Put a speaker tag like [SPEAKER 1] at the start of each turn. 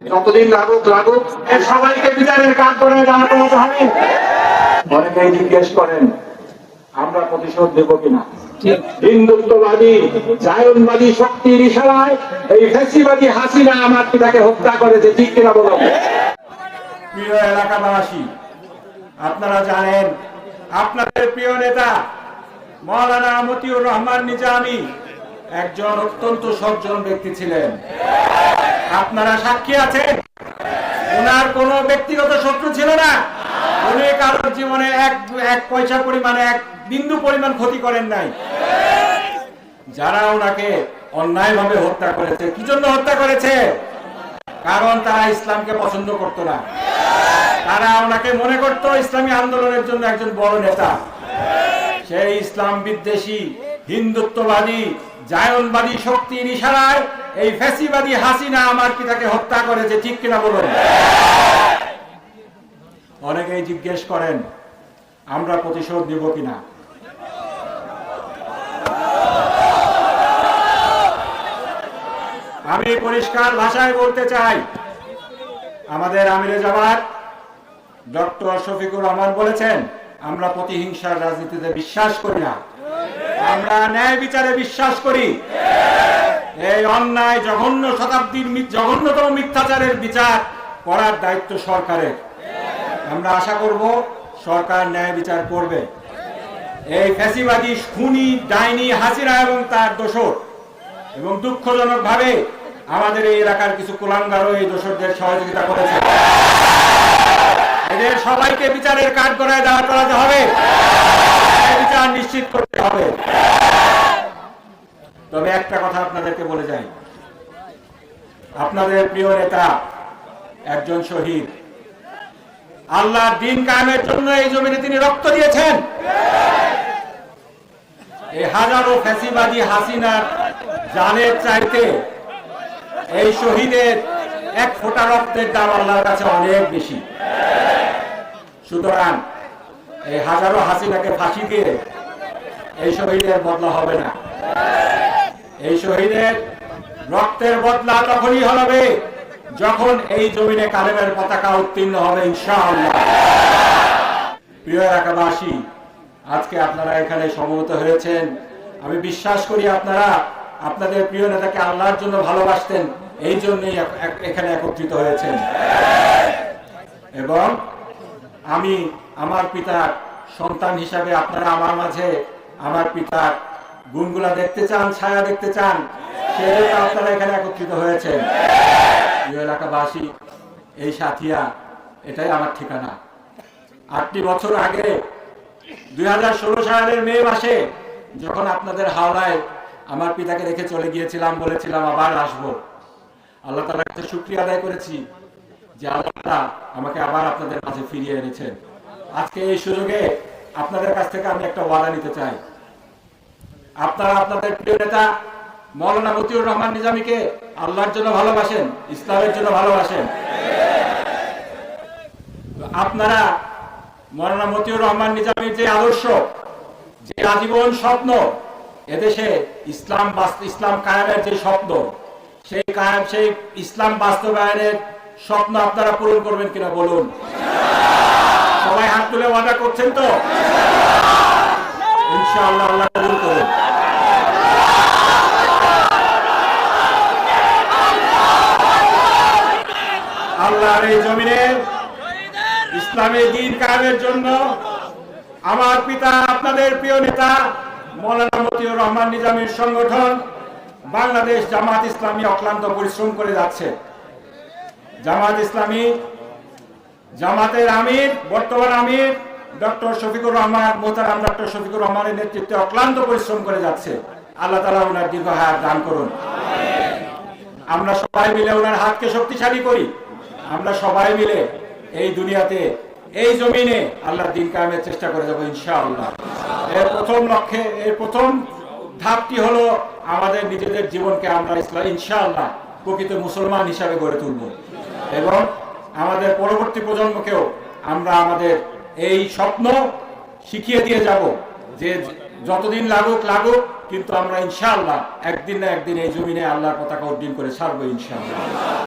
[SPEAKER 1] যতদিন লাগুক লাগুক। সবাইকে বিচারের কাজ করে করাতে হবে। অনেকেই জিজ্ঞেস করেন আমরা প্রতিশোধ দেব কিনা? হিন্দুত্ববাদী জায়নবাদী শক্তির ইশারায় এই ফেসিবাদী হাসিনা আমার পিতাকে হত্যা করেছে ঠিক কিনা বলো?
[SPEAKER 2] প্রিয় এলাকাবাসী আপনারা জানেন আপনাদের প্রিয় নেতা মৌলানা মতিউর রহমান নিজামী একজন অত্যন্ত সজ্জন ব্যক্তি ছিলেন। আপনারা সাক্ষী আছেন? ওনার কোনো ব্যক্তিগত শত্রু ছিল না? উনি কারোর জীবনে এক এক পয়সা পরিমাণে, এক বিন্দু পরিমাণ ক্ষতি করেন নাই। যারা ওনাকে অন্যায়ভাবে হত্যা করেছে, কি জন্য হত্যা করেছে? কারণ তারা ইসলামকে পছন্দ করতো না। তারা ওনাকে মনে করতো, ইসলামী আন্দোলনের জন্য একজন বড় নেতা। সেই ইসলাম বিদ্বেষী হিন্দুত্ববাদী, জায়নবাদী শক্তির ইশারায় এই ফ্যাসিবাদী হাসিনা আমার পিতাকে হত্যা করেছে, ঠিক কিনা বলুন? অনেকেই জিজ্ঞেস করেন, আমরা প্রতিশোধ দিব কিনা? আমি পরিষ্কার ভাষায় বলতে চাই, আমাদের আমিরে জামাত, ডক্টর শফিকুর রহমান বলেছেন, আমরা প্রতিহিংসার রাজনীতিতে বিশ্বাস করি না। আমরা ন্যায় বিচারে বিশ্বাস করি। এই অন্যায় জঘন্য শতাব্দীর জঘন্যতম মিথ্যাচারের বিচার করার দায়িত্ব সরকারের। আমরা আশা করব সরকার ন্যায় বিচার করবে। এই ফ্যাসিবাদী খুনি, ডাইনি হাসিনা এবং তার দোষর এবং দুঃখজনক ভাবে আমাদের এই এলাকার কিছু কুলাঙ্গারও এই দোষরদের সহযোগিতা করেছে। এদের সবাইকে বিচারের কাঠ গড়ায় দাঁড় করাতে হবে। বিচার নিশ্চিত করতে হবে। তবে একটা কথা আপনাদেরকে বলে যাই। আপনাদের প্রিয় নেতা, একজন শহীদ। আল্লাহ দিন কায়েমের জন্য এই জমিনে তিনি রক্ত দিয়েছেন। এই হাজারো ফ্যাসিবাদী হাসিনার জানের চাইতে এই শহীদের এক ফোঁটা রক্তের দাম আল্লাহর কাছে অনেক বেশি। সুতরাং এই হাজারো হাসিনাকে ফাঁসি দিয়ে এই শহীদের বদলা হবে না। এই শহীদের রক্তের বদলা তখনই হবে যখন এই জমিনে কালেমের পতাকা উত্তীর্ণ হবে, ইনশাআল্লাহ। প্রিয় এলাকাবাসী, আজকে আপনারা এখানে সমবেত হয়েছেন। আমি বিশ্বাস করি আপনারা আপনাদের প্রিয় নেতাকে আল্লাহর জন্য ভালোবাসতেন, এই জন্যই এখানে একত্রিত হয়েছেন। এবং আমি আমার পিতার সন্তান হিসাবে আপনারা আমার মাঝে আমার পিতার গুণগুলা দেখতে চান, ছায়া দেখতে চান সেজন্য আপনারা এখানে একত্রিত হয়েছেন। এলাকাবাসী, এই সাথিয়া, এটাই আমার ঠিকানা। আটটি বছর আগে, দুই হাজার ষোলো সালের মে মাসে যখন আপনাদের হাওড়ায় আমার পিতাকে রেখে চলে গিয়েছিলাম, বলেছিলাম, আবার আসব। আল্লাহ তালার কাছে শুক্রিয়া আদায় করেছি। যে আল্লাহ আমাকে আবার আপনাদের কাছে ফিরিয়ে এনেছেন। আজকে এই সুযোগে আপনাদের কাছ থেকে আমি একটা ওয়াদা নিতে চাই। আপনারা আপনাদের প্রিয় নেতা মৌলানা মতিউর রহমান নিজামীকে আল্লাহর জন্য ভালোবাসেন, ইসলামের জন্য ভালোবাসেন। আপনারা মৌলানা মতিউর রহমান নিজামীর যে আদর্শ, যে আজীবন স্বপ্ন, এদেশে ইসলাম ইসলাম কায়েমের যে স্বপ্ন, সেই কায়েম, সেই ইসলাম বাস্তবায়নের স্বপ্ন আপনারা পূরণ করবেন কিনা বলুন? সবাই হাত তুলে ওয়াদা করছেন তো? ইনশাআল্লাহ আল্লাহ করুন। আল্লাহর এই জমিনে দিন কায়েমের জন্য আমার পিতা, আপনাদের প্রিয় নেতা, মৌলানা মতিউর রহমান নিজামীর সংগঠন বাংলাদেশ জামাত ইসলামী অক্লান্ত পরিশ্রম করে যাচ্ছে। জামাত ইসলামী, জামাতের আমির, বর্তমান আমির, ডক্টর শফিকুর রহমান, মোহতারাম ডক্টর শফিকুর রহমানের নেতৃত্বে অক্লান্ত পরিশ্রম করে যাচ্ছে। আল্লাহ তালা ওনার দীর্ঘ হায়াত দান করুন। আমরা সবাই মিলে ওনার হাতকে শক্তিশালী করি। আমরা সবাই মিলে এই দুনিয়াতে, এই জমিনে আল্লাহ দিন কায়েমের চেষ্টা করে যাব ইনশাআল্লাহ। এর প্রথম লক্ষ্যে, এর প্রথম ধাপটি হলো আমাদের নিজেদের জীবনকে আমরা ইসলাম, ইনশাআল্লাহ, প্রকৃত মুসলমান হিসাবে গড়ে তুলব। এবং আমাদের পরবর্তী প্রজন্মকেও আমরা আমাদের এই স্বপ্ন শিখিয়ে দিয়ে যাব যে যতদিন লাগুক লাগুক, কিন্তু আমরা ইনশাআল্লাহ একদিন না একদিন এই জমিনে আল্লাহর পতাকা উড্ডীন করে ছাড়বো ইনশাআল্লাহ।